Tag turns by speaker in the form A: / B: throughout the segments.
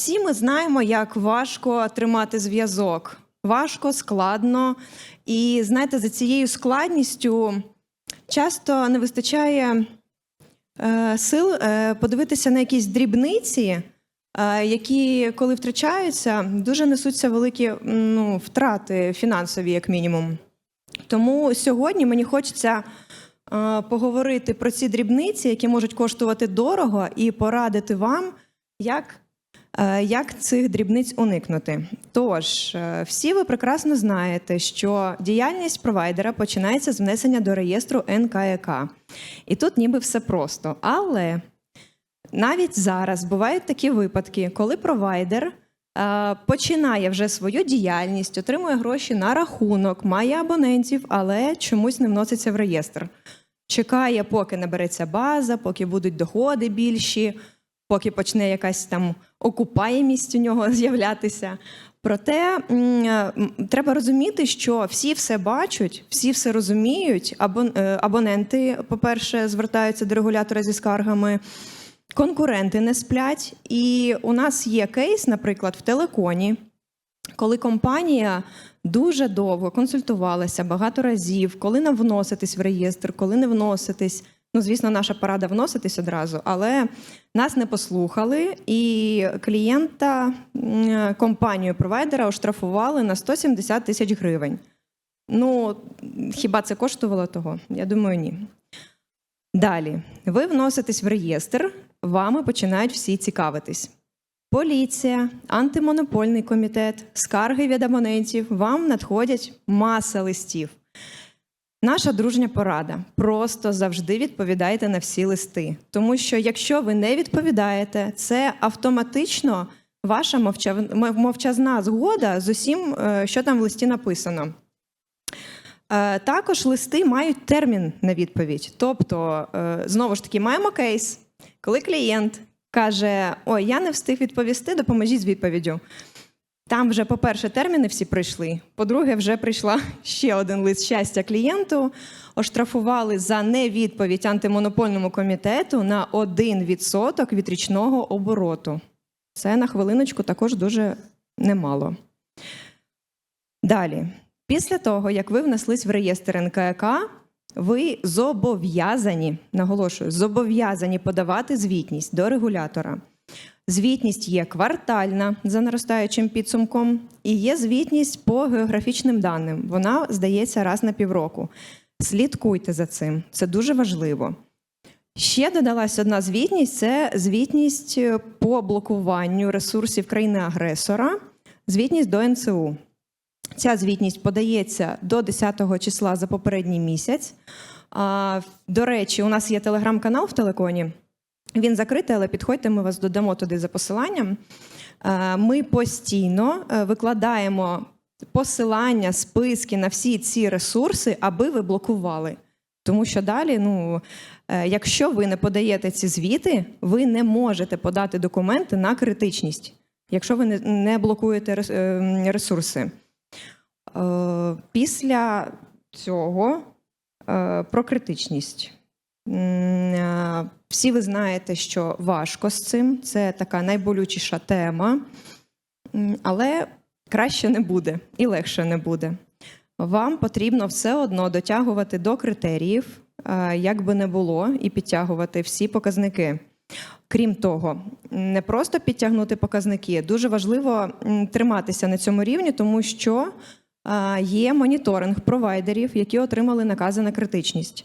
A: Всі ми знаємо, як важко тримати зв'язок. Важко, складно. І знаєте, за цією складністю часто не вистачає е, сил е, подивитися на якісь дрібниці, е, які, коли втрачаються, дуже несуться великі ну, втрати фінансові, як мінімум. Тому сьогодні мені хочеться е, поговорити про ці дрібниці, які можуть коштувати дорого, і порадити вам, як, як цих дрібниць уникнути. Тож, е, всі ви прекрасно знаєте, що діяльність провайдера починається з внесення до реєстру НКЕК. І тут ніби все просто. Але навіть зараз бувають такі випадки, коли провайдер е, починає вже свою діяльність, отримує гроші на рахунок, має абонентів, але чомусь не вноситься в реєстр. Чекає, поки набереться база, поки будуть доходи більші, поки почне якась там окупаємість у нього з'являтися. Проте е, треба розуміти, що всі все бачать, всі все розуміють. Абон, е, абоненти, по-перше, звертаються до регулятора зі скаргами. Конкуренти не сплять, і у нас є кейс, наприклад, в телеконі, коли компанія дуже довго консультувалася багато разів, коли нам вноситись в реєстр, коли не вноситись. Ну, звісно, наша порада вноситись одразу, але нас не послухали, і клієнта компанію провайдера оштрафували на 170 тисяч гривень. Ну, хіба це коштувало того? Я думаю, ні. Далі, ви вноситесь в реєстр, вами починають всі цікавитись. Поліція, антимонопольний комітет, скарги від абонентів. Вам надходять маса листів. Наша дружня порада. Просто завжди відповідайте на всі листи. Тому що якщо ви не відповідаєте, це автоматично ваша мовчав- мовчазна згода з усім, е, що там в листі написано. Е, Також листи мають термін на відповідь. Тобто, е, знову ж таки, маємо кейс, коли клієнт каже: Ой, я не встиг відповісти, допоможіть з відповіддю. Там вже, по-перше, терміни всі прийшли. По-друге, вже прийшла ще один лист щастя клієнту. Оштрафували за невідповідь антимонопольному комітету на 1% від річного обороту. Це на хвилиночку також дуже немало. Далі, після того, як ви внеслись в реєстр НКК, ви зобов'язані, наголошую, зобов'язані подавати звітність до регулятора. Звітність є квартальна за наростаючим підсумком, і є звітність по географічним даним. Вона здається раз на півроку. Слідкуйте за цим, це дуже важливо. Ще додалась одна звітність: це звітність е, по блокуванню ресурсів країни-агресора, звітність до НЦУ. Ця звітність подається до 10 числа за попередній місяць. До речі, у нас є телеграм-канал в телеконі. Він закритий, але підходьте, ми вас додамо туди за посиланням. Е, Ми постійно е, викладаємо посилання, списки на всі ці ресурси, аби ви блокували. Тому що далі, ну, е, якщо ви не подаєте ці звіти, ви не можете подати документи на критичність, якщо ви не- блокуєте ресурси. Після цього про критичність. Е, Всі ви знаєте, що важко з цим, це така найболючіша тема, але краще не буде і легше не буде. Вам потрібно все одно дотягувати до критеріїв, е, як би не було, і підтягувати всі показники. Крім того, не просто підтягнути показники, дуже важливо триматися на цьому рівні, тому що е, є моніторинг провайдерів, які отримали накази на критичність.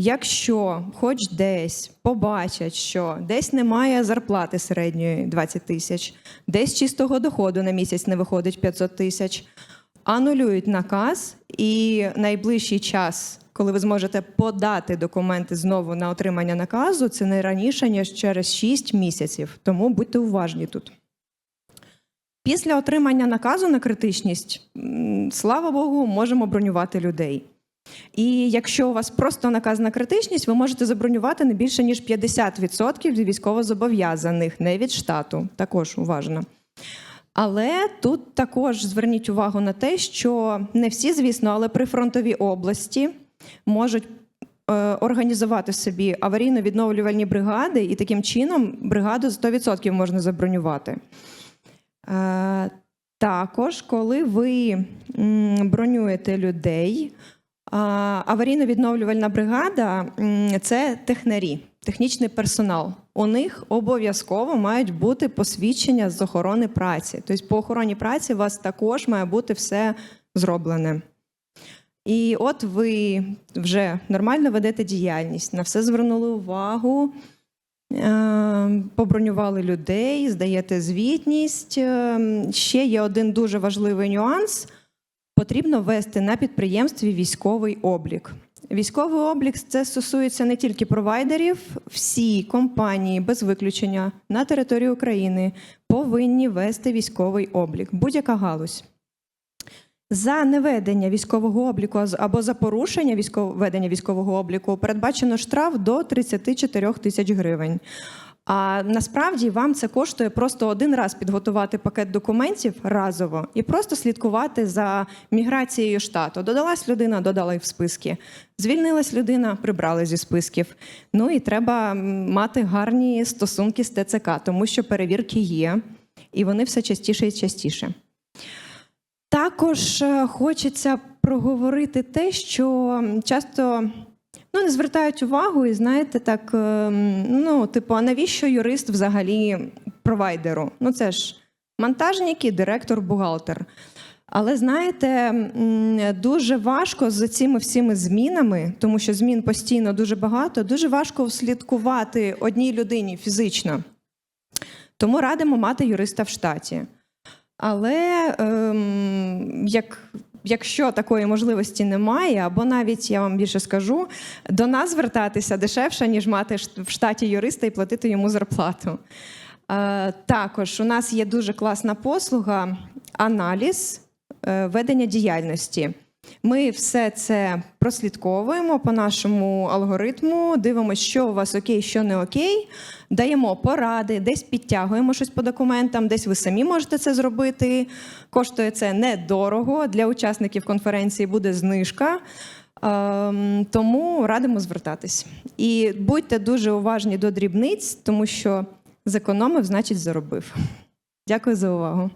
A: Якщо хоч десь побачать, що десь немає зарплати середньої 20 тисяч, десь чистого доходу на місяць не виходить 500 тисяч, анулюють наказ, і найближчий час, коли ви зможете подати документи знову на отримання наказу, це не раніше ніж через 6 місяців. Тому будьте уважні тут. Після отримання наказу на критичність, слава Богу, можемо бронювати людей. І якщо у вас просто наказ на критичність, ви можете забронювати не більше ніж 50% від військовозобов'язаних, не від штату. Також уважно. Але тут також зверніть увагу на те, що не всі, звісно, але прифронтові області можуть е, організувати собі аварійно-відновлювальні бригади, і таким чином бригаду 100% можна забронювати. Е, Також, коли ви бронюєте людей, аварійно-відновлювальна бригада це технарі, технічний персонал. У них обов'язково мають бути посвідчення з охорони праці. Тобто, по охороні праці у вас також має бути все зроблене. І от ви вже нормально ведете діяльність, на все звернули увагу, е, побронювали людей, здаєте звітність. Е, Ще є один дуже важливий нюанс. Потрібно вести на підприємстві військовий облік. Військовий облік це стосується не тільки провайдерів, всі компанії без виключення на території України повинні вести військовий облік, будь-яка галузь. За неведення військового обліку або за порушення військов... ведення військового обліку передбачено штраф до 34 тисяч гривень. А насправді вам це коштує просто один раз підготувати пакет документів разово і просто слідкувати за міграцією штату. Додалась людина, додали в списки. Звільнилась людина, прибрали зі списків. Ну і треба мати гарні стосунки з ТЦК, тому що перевірки є, і вони все частіше і частіше. Також е, хочеться проговорити те, що часто ну, не звертають увагу, і знаєте, так, ем, ну, типу, а навіщо юрист взагалі провайдеру? Ну, це ж монтажник і директор, бухгалтер. Але знаєте, дуже важко з цими всіми змінами, тому що змін постійно дуже багато, дуже важко слідкувати одній людині фізично. Тому радимо мати юриста в штаті. Але ем, як, якщо такої можливості немає, або навіть я вам більше скажу, до нас звертатися дешевше, ніж мати в штаті юриста і платити йому зарплату. Е, також у нас є дуже класна послуга аналіз е, ведення діяльності. Ми все це прослідковуємо по нашому алгоритму, дивимося, що у вас окей, що не окей, даємо поради, десь підтягуємо щось по документам, десь ви самі можете це зробити. Коштує це недорого. Для учасників конференції буде знижка. Ем, Тому радимо звертатись. І будьте дуже уважні до дрібниць, тому що зекономив, значить заробив. Дякую за увагу.